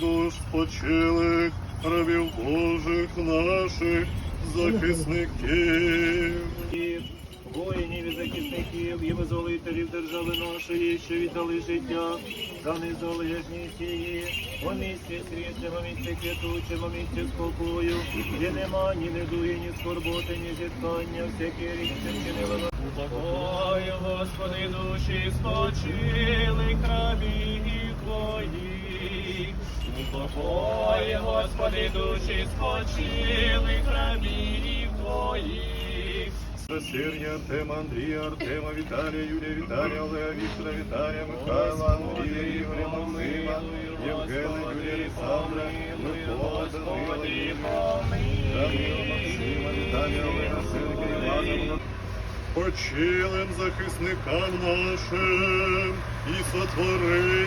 душ спочилих, рабів Божих наших, захисників. Воїнів і захисників і визволителів держави нашої, що віддали життя за незалежність її, у місці світлому, місці квітучому, місці спокою, де нема ні недуги, ні скорботи, ні зіткання, всякі річчя чинили. Ой, Господи, душі спочили крабів. Упокой, Господи, душі спочили крабів твоїх. Сирня, Артема, Андрія, Артема, Віталія, Юрія, Віталія, Олега, Віктора, Віталія, Михайла, Андрія, Ігоря, Максима, Євгена, Юрія, Олександра, Микола, Данила, Данила, Максима, Віталія, Олега, Синика, Івана, Почилим захисникам нашим і сотвори